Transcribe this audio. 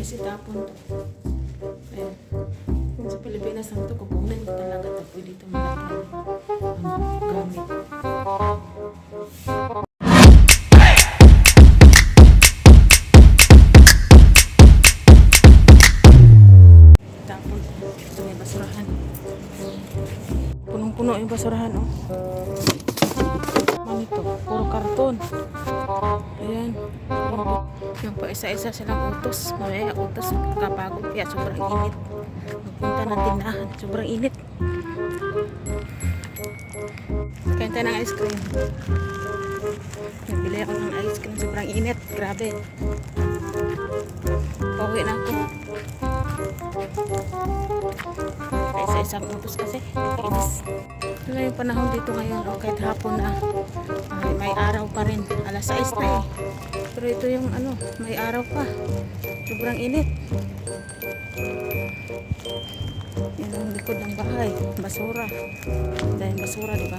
guys, itapon to. Ayan. Sa Pilipinas lang to, kukunin ko talaga to. Pwede ito malagyan ang gamit. Ito may basurahan. Punong-puno yung basurahan, oh. Ano ito? Puro karton. Ayan. Yung pa isa-isa silang utos. Mamaya utos. Kapagod. Kaya sobrang init. Magpunta ng tindahan. Sobrang init. Kain tayo ng ice cream. Nagbili ako ng ice cream. Sobrang init. Grabe. Pauwi na ako. Isa-isang utos kasi. Ito na yung panahon dito ngayon. O kahit hapon na. Ay, may araw pa rin. Alas 6 na eh. Pero ito yung ano, may araw pa. Sobrang init. Yan ang likod ng bahay. Basura. Dahil basura, di?